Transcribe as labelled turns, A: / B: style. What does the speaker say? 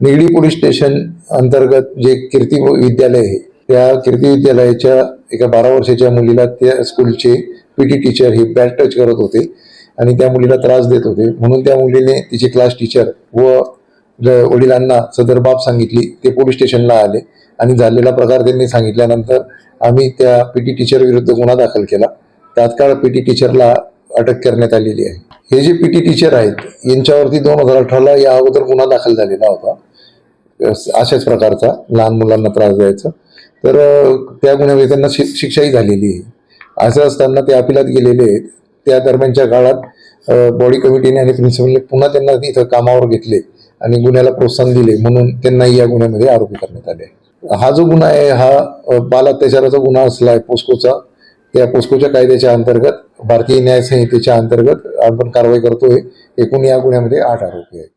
A: Nigdi police station अंतर्गत जे कीर्ती विद्यालय आहे त्या कीर्ती विद्यालयाच्या एका बारा वर्षाच्या मुलीला त्या स्कूलचे पी टी टीचर हे बॅट टच करत होते आणि त्या मुलीला त्रास देत होते. म्हणून त्या मुलीने तिचे क्लास टीचर व ज- वडिलांना सदर बाब सांगितली ते पोलीस स्टेशनला आले आणि झालेला प्रकार त्यांनी सांगितल्यानंतर आम्ही त्या पी टी टीचर विरुद्ध गुन्हा दाखल केला. तात्काळ पी टी टीचरला अटक करण्यात आलेली आहे. हे जे पी टी टीचर आहेत यांच्यावरती दोन हजार अठराला या अगोदर गुन्हा दाखल झालेला होता. अशाच प्रकारचा लहान मुलांना त्रास द्यायचा. तर त्या गुन्ह्यामध्ये त्यांना शि शिक्षाही झालेली आहे. असं असताना ते अपिलात गेलेले आहेत. त्या दरम्यानच्या काळात बॉडी कमिटीने आणि प्रिन्सिपलने पुन्हा त्यांना इथं कामावर घेतले आणि गुन्ह्याला प्रोत्साहन दिले म्हणून त्यांनाही या गुन्ह्यामध्ये आरोपी करण्यात आले हा जो गुन्हा आहे हा बाल अत्याचाराचा गुन्हा असला आहे पोस्कोचा त्या पोस्कोच्या कायद्याच्या अंतर्गत भारतीय न्याय संहितेच्या अंतर्गत आपण कारवाई करतोय. एकूण या गुन्ह्यामध्ये आठ आरोपी आहेत.